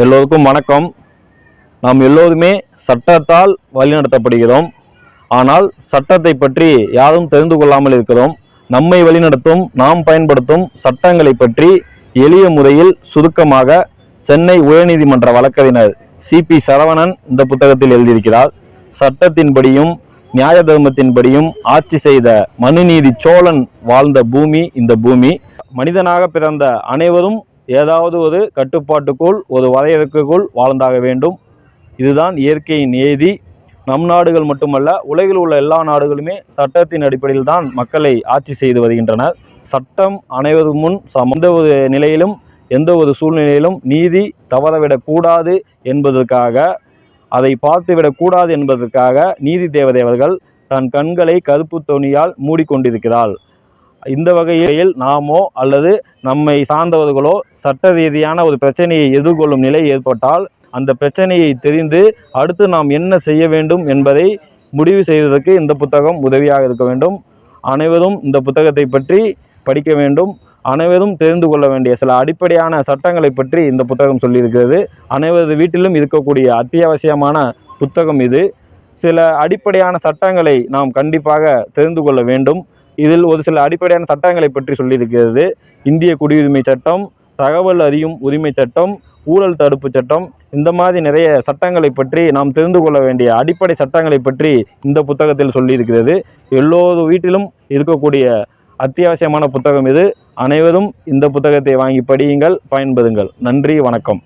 எல்லோருக்கும் வணக்கம். நாம் எல்லோருமே சட்டத்தால் வழிநடத்தப்படுகிறோம். ஆனால் சட்டத்தை பற்றி யாரும் தெரிந்து கொள்ளாமல் இருக்கிறோம். நம்மை வழிநடத்தும் நாம் பயன்படுத்தும் சட்டங்களை பற்றி எளிய முறையில் சுருக்கமாக சென்னை உயர்நீதிமன்ற வழக்கறிஞர் சிபி சரவணன் இந்த புத்தகத்தில் எழுதியிருக்கிறார். சட்டத்தின்படியும் நியாய தர்மத்தின்படியும் ஆட்சி செய்த மனுநீதி சோழன் வாழ்ந்த பூமி இந்த பூமி. மனிதனாக பிறந்த அனைவரும் ஏதாவது ஒரு கட்டுப்பாட்டுக்குள் ஒரு வரையறுக்குள் வாழ்ந்தாக வேண்டும். இதுதான் இயற்கையின் ஏதி நம் நாடுகள் மட்டுமல்ல உலகில் உள்ள எல்லா நாடுகளுமே சட்டத்தின் அடிப்படையில் தான் மக்களை ஆட்சி செய்து வருகின்றனர். சட்டம் அனைவரும் முன் எந்த ஒரு நிலையிலும் எந்த ஒரு சூழ்நிலையிலும் நீதி தவறவிடக்கூடாது என்பதற்காக அதை பார்த்துவிடக்கூடாது என்பதற்காக நீதி தேவதை அவர்கள் தன் கண்களை கருப்பு தொனியால் மூடிக்கொண்டிருக்கிறாள் இந்த வகையில் நாமோ அல்லது நம்மை சார்ந்தவர்களோ சட்ட ரீதியான ஒரு பிரச்சனையை எதிர்கொள்ளும் நிலை ஏற்பட்டால் அந்த பிரச்சனையை தெரிந்து அடுத்து நாம் என்ன செய்ய வேண்டும் என்பதை முடிவு செய்வதற்கு இந்த புத்தகம் உதவியாக இருக்க வேண்டும். அனைவரும் இந்த புத்தகத்தை பற்றி படிக்க வேண்டும். அனைவரும் தெரிந்து கொள்ள வேண்டிய சில அடிப்படையான சட்டங்களை பற்றி இந்த புத்தகம் சொல்லியிருக்கிறது. அனைவரது வீட்டிலும் இருக்கக்கூடிய அத்தியாவசியமான புத்தகம் இது. சில அடிப்படையான சட்டங்களை நாம் கண்டிப்பாக தெரிந்து கொள்ள வேண்டும். இதில் ஒரு சில அடிப்படையான சட்டங்களை பற்றி சொல்லியிருக்கிறது. இந்திய குடியுரிமை சட்டம் தகவல் அறியும் உரிமை சட்டம் ஊழல் தடுப்பு சட்டம் இந்த மாதிரி நிறைய சட்டங்களை பற்றி நாம் தெரிந்து கொள்ள வேண்டிய அடிப்படை சட்டங்களை பற்றி இந்த புத்தகத்தில் சொல்லியிருக்கிறது. எல்லோரு வீட்டிலும் இருக்கக்கூடிய அத்தியாவசியமான புத்தகம் இது. அனைவரும் இந்த புத்தகத்தை வாங்கி படியுங்கள் பயன்பெறுங்கள். நன்றி வணக்கம்.